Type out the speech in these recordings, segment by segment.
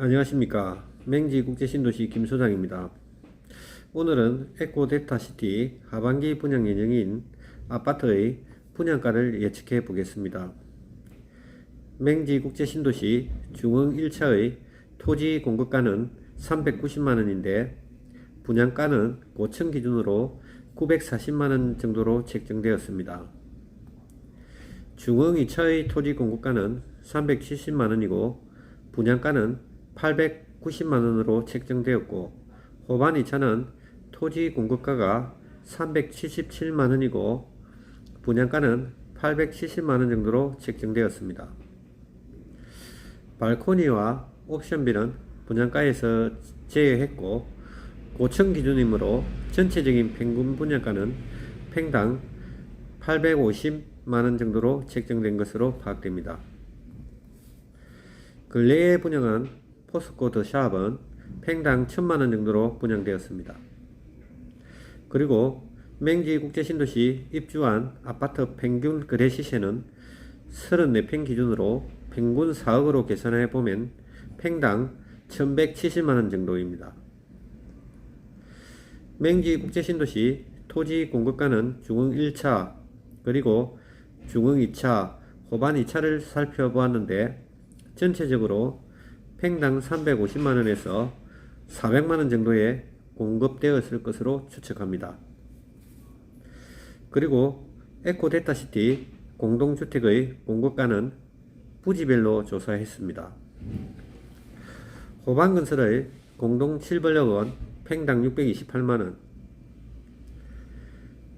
안녕하십니까 맹지 국제신도시 김소장입니다. 오늘은 에코데타시티 하반기 분양 예정인 아파트의 분양가를 예측해 보겠습니다. 맹지 국제신도시 중흥 1차의 토지 공급가는 390만원인데 분양가는 고층 기준으로 940만원 정도로 책정되었습니다. 중흥 2차의 토지 공급가는 370만원이고 분양가는 890만원으로 책정되었고 호반 2차는 토지 공급가가 377만원이고 분양가는 870만원 정도로 책정되었습니다. 발코니와 옵션비는 분양가에서 제외했고 고층 기준이므로 전체적인 평균 분양가는 팽당 850만원 정도로 책정된 것으로 파악됩니다. 근래에 분양한 포스코 더 샵은 팽당 1000만원 정도로 분양되었습니다. 그리고 맹지 국제신도시 입주한 아파트 평균 거래 시세는 34평 기준으로 평균 4억으로 계산해 보면 팽당 1170만원 정도입니다. 맹지 국제신도시 토지 공급가는 중흥 1차 그리고 중흥 2차, 호반 2차를 살펴보았는데 전체적으로 팽당 350만원에서 400만원 정도에 공급되었을 것으로 추측합니다. 그리고 에코데타시티 공동주택의 공급가는 부지별로 조사했습니다. 호반건설의 공동 7번역은 팽당 628만원,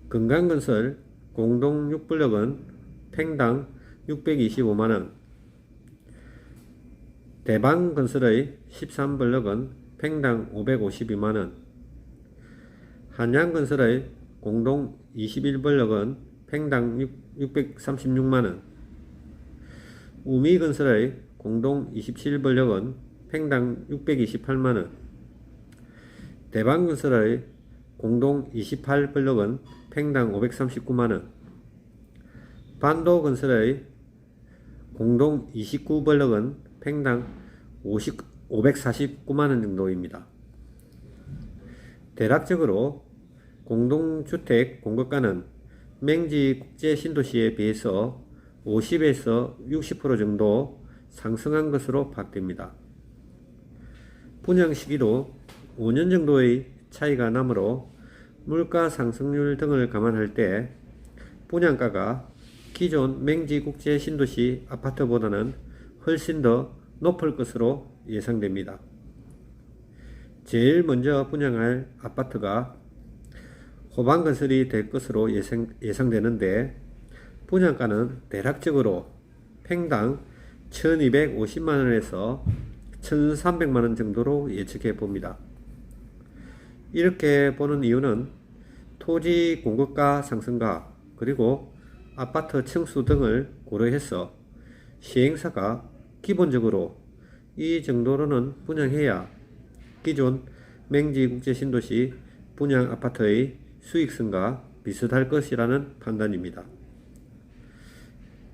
건강건설 공동 6번역은 팽당 625만원, 대방 건설의 13번역은 팽당 552만원, 한양 건설의 공동 21번역은 팽당 636만원, 우미 건설의 공동 27번역은 팽당 628만원, 대방 건설의 공동 28번역은 팽당 539만원, 반도 건설의 공동 29번역은 팽당 50, 549만원 정도입니다. 대략적으로 공동주택 공급가는 맹지 국제 신도시에 비해서 50에서 60% 정도 상승한 것으로 파악됩니다. 분양 시기도 5년 정도의 차이가 나므로 물가 상승률 등을 감안할 때 분양가가 기존 맹지 국제 신도시 아파트보다는 훨씬 더 높을 것으로 예상됩니다. 제일 먼저 분양할 아파트가 호반 건설이 될 것으로 예상, 예상되는데 분양가는 대략적으로 팽당 1250만원에서 1300만원 정도로 예측해 봅니다. 이렇게 보는 이유는 토지 공급가 상승과 그리고 아파트 층수 등을 고려해서 시행사가 기본적으로 이 정도로는 분양해야 기존 맹지 국제 신도시 분양 아파트의 수익성과 비슷할 것이라는 판단입니다.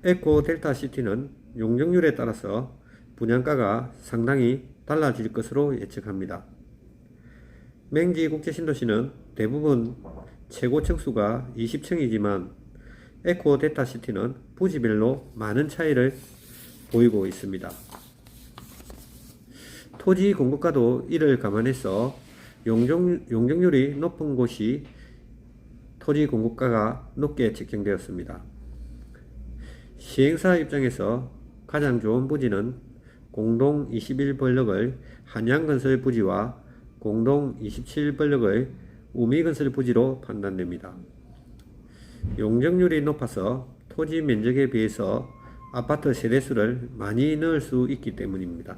에코 델타 시티는 용적률에 따라서 분양가가 상당히 달라질 것으로 예측합니다. 맹지 국제 신도시는 대부분 최고 층수가 20층이지만 에코 델타 시티는 부지별로 많은 차이를 보이고 있습니다. 토지 공급가도 이를 감안해서 용적, 용적률이 높은 곳이 토지 공급가가 높게 책정되었습니다. 시행사 입장에서 가장 좋은 부지는 공동 21번역의 한양건설 부지와 공동 27번역의 우미건설 부지로 판단됩니다. 용적률이 높아서 토지 면적에 비해서 아파트 세대수를 많이 넣을 수 있기 때문입니다.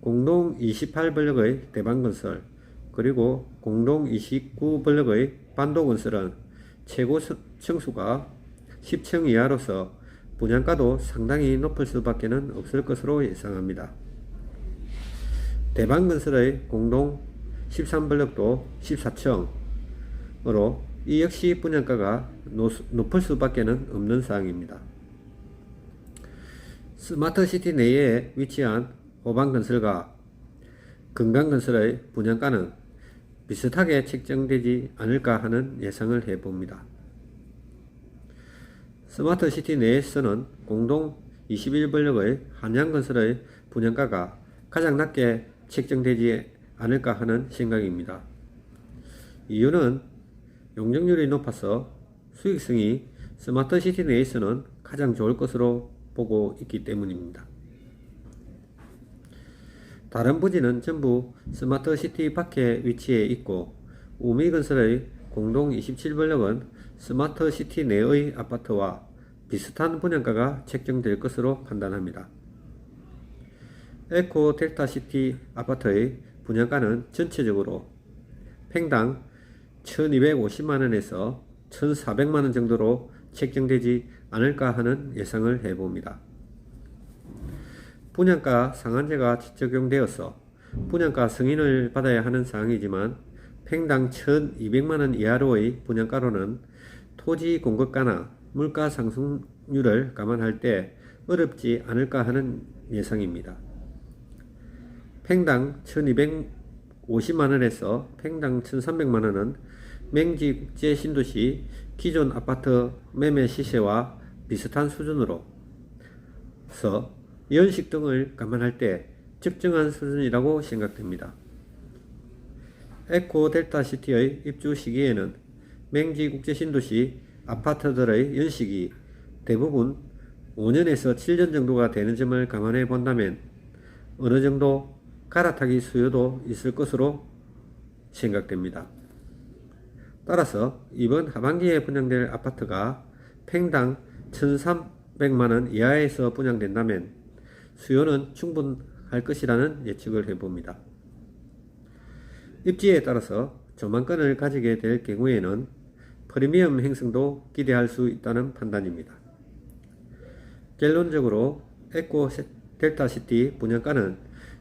공동 28번역의 대방건설 그리고 공동 29번역의 반도건설은 최고 층수가 10층 이하로서 분양가도 상당히 높을 수밖에 없을 것으로 예상합니다. 대방건설의 공동 13번역도 14층으로 이 역시 분양가가 높을 수밖에 없는 사항입니다. 스마트시티 내에 위치한 호방건설과 건강건설의 분양가는 비슷하게 책정되지 않을까 하는 예상을 해봅니다. 스마트시티 내에서는 공동 21블럭의 한양건설의 분양가가 가장 낮게 책정되지 않을까 하는 생각입니다. 이유는 용적률이 높아서 수익성이 스마트시티 내에서는 가장 좋을 것으로 보고 있기 때문입니다. 다른 부지는 전부 스마트시티 밖에 위치해 있고 우미건설의 공동 27블럭은 스마트시티 내의 아파트와 비슷한 분양가가 책정될 것으로 판단합니다. 에코 델타시티 아파트의 분양가는 전체적으로 팽당 1250만원에서 1400만원 정도로 책정되지 않을까 하는 예상을 해봅니다. 분양가 상한제가 적용되어서 분양가 승인을 받아야 하는 사항이지만 팽당 1200만원 이하로의 분양가로는 토지 공급가나 물가 상승률을 감안할 때 어렵지 않을까 하는 예상입니다. 팽당 1250만원에서 팽당 1300만원은 맹지국제 신도시 기존 아파트 매매 시세와 비슷한 수준으로서 연식 등을 감안할 때 적정한 수준이라고 생각됩니다. 에코 델타 시티의 입주 시기에는 맹지 국제 신도시 아파트들의 연식이 대부분 5년에서 7년 정도가 되는 점을 감안해 본다면 어느 정도 갈아타기 수요도 있을 것으로 생각됩니다. 따라서 이번 하반기에 분양될 아파트가 팽당 1,300만원 이하에서 분양된다면 수요는 충분할 것이라는 예측을 해봅니다. 입지에 따라서 조망권을 가지게 될 경우에는 프리미엄 행성도 기대할 수 있다는 판단입니다. 결론적으로 에코 델타시티 분양가는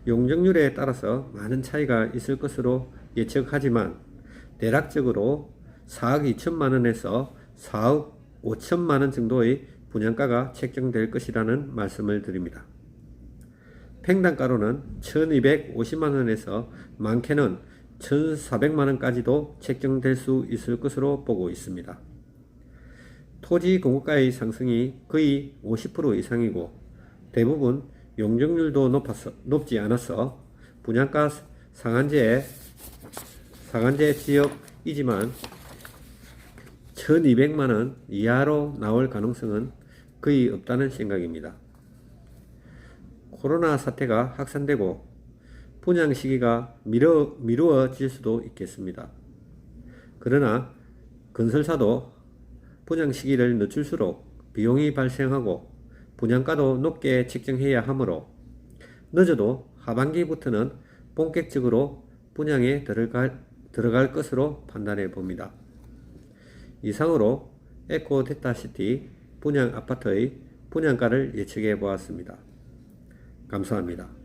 용적률에 따라서 많은 차이가 있을 것으로 예측하지만 대략적으로 4억 2천만 원에서 4억 5천만 원 정도의 분양가가 책정될 것이라는 말씀을 드립니다. 팽당가로는 1250만 원에서 많게는 1400만 원까지도 책정될 수 있을 것으로 보고 있습니다. 토지 공급가의 상승이 거의 50% 이상이고 대부분 용적률도 높아서, 높지 않아서 분양가 상한제 상한제 지역이지만 1200만원 이하로 나올 가능성은 거의 없다는 생각입니다. 코로나 사태가 확산되고 분양 시기가 미뤄, 미루어질 수도 있겠습니다. 그러나 건설사도 분양 시기를 늦출수록 비용이 발생하고 분양가도 높게 책정해야 하므로 늦어도 하반기부터는 본격적으로 분양에 들어갈, 들어갈 것으로 판단해 봅니다. 이상으로 에코 데타시티 분양 아파트의 분양가를 예측해 보았습니다. 감사합니다.